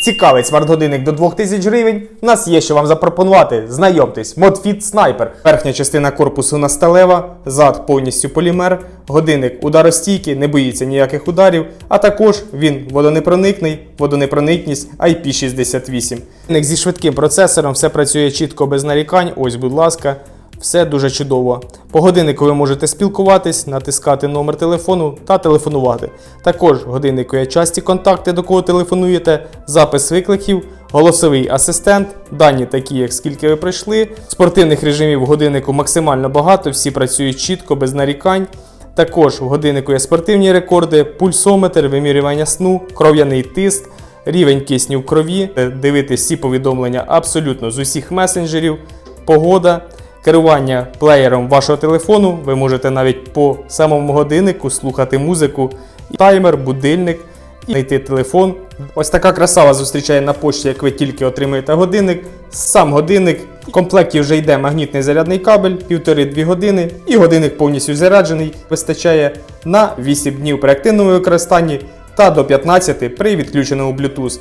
Цікавий смарт-годинник до 2000 гривень. У нас є що вам запропонувати. Знайомтесь, ModFit Sniper. Верхня частина корпусу на сталева, зад повністю полімер. Годинник ударостійкий, не боїться ніяких ударів. А також він водонепроникний, водонепроникність IP68. Годинник зі швидким процесором, все працює чітко без нарікань. Ось, будь ласка. Все дуже чудово. По годиннику ви можете спілкуватись, натискати номер телефону та телефонувати. Також годиннику є часті контакти, до кого телефонуєте, запис викликів, голосовий асистент, дані такі, як скільки ви прийшли. Спортивних режимів годиннику максимально багато, всі працюють чітко, без нарікань. Також в годиннику є спортивні рекорди, пульсометр, вимірювання сну, кров'яний тиск, рівень кисню в крові, дивитись всі повідомлення абсолютно з усіх месенджерів, погода, керування плеєром вашого телефону. Ви можете навіть по самому годиннику слухати музику, таймер, будильник, і знайти телефон. Ось така краса вас зустрічає на пошті, як ви тільки отримуєте годинник. Сам годинник. В комплекті вже йде магнітний зарядний кабель, 1,5-2 години, і годинник повністю заряджений. Вистачає на 8 днів при активному використанні та до 15 при відключеному Bluetooth.